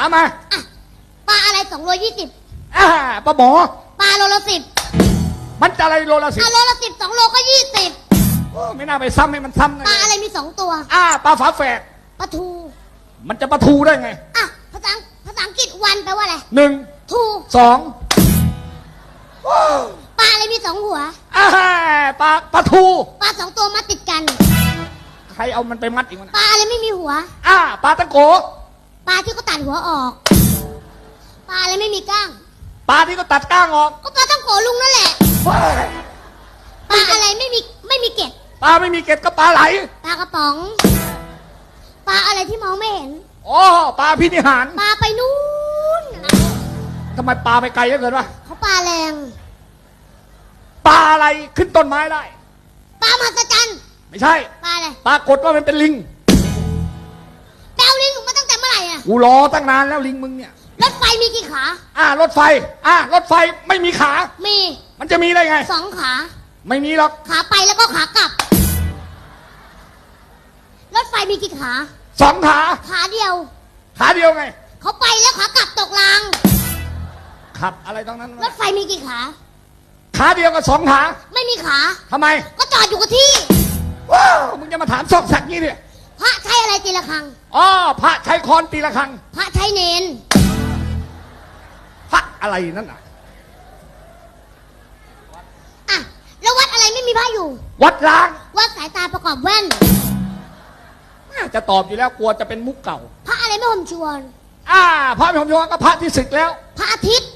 ถามมาอะปลาอะไรสองโลยี่สิบอ่าปลาหมอ ปลาโลละสิบมันจะอะไรโลละสิบอะโลละสิบสองโลก็ยี่สิบโอ้ไม่น่าไปซ้ำให้มันซ้ำเลยปลาอะไรมีสองตัวอ่าปลาฝาแฝดปลาทูมันจะปลาทูได้ไงอะภาษาภาษาอังกฤษวันแปลว่าอะไรหนึ่งทูสองโอ้ปลาอะไรมีสองหัวอ่าปลาปลาทูปลาสองตัวมาติดกัน ใครเอามันไปมัดอีกวะนะปลาอะไรไม่มีหัว อ่าปลาตะโก ปลาที่เขาตัดหัวออก ปลาอะไรไม่มีก้าง ปลาที่ก็ตัดก้างออกก็ปลาต้องโกลุงนั่นแหละเฮ้ยปลาอะไรไม่มีไม่มีเกล็ด ปลาไม่มีเกล็ดก็ปลาไหลปลากระป๋อง ปลาอะไรที่มองไม่เห็น อ๋อปลาพินิหารปลาไปนู้นนะทำไมปลาไปไกลเหลือเกินวะเขาปลาแรง ปลาอะไรขึ้นต้นไม้ได้ ปลามหัศจรรย์ ไม่ใช่ ปลาอะไรปรากฏว่ามันเป็นลิง กูรอตั้งนานแล้วลิงมึงเนี่ย รถไฟมีกี่ขา อ่ารถไฟ อ่ารถไฟไม่มีขา มีมันจะมีได้ไง สองขา ไม่มีหรอกขาไปแล้วก็ขากลับ รถไฟมีกี่ขา สองขา ขาเดียว ขาเดียวไง เขาไปแล้วขากลับตกราง ขับอะไรตรงนั้นรถไฟมีกี่ขา ขาเดียวกับสองขาไม่มีขา ทำไม ก็จอดอยู่กับที่ ว้าวมึงจะมาถามซอกแซกนี่เนี่ยพระใช้ อะไรตีละครัง อ๋อพระใช้คอนตีละครัง พระใช้เนน พระอะไรนั่นน่ะ อะ แล้ววัดอะไรไม่มีพระอยู่ วัดล้าง วัดสายตาประกอบแว่น น่าจะตอบอยู่แล้วกลัวจะเป็นมุกเก่า พระอะไรไม่ห่มชวน อ่า พระพิมพ์ยงก็พระที่ศึกแล้ว พระอาทิตย์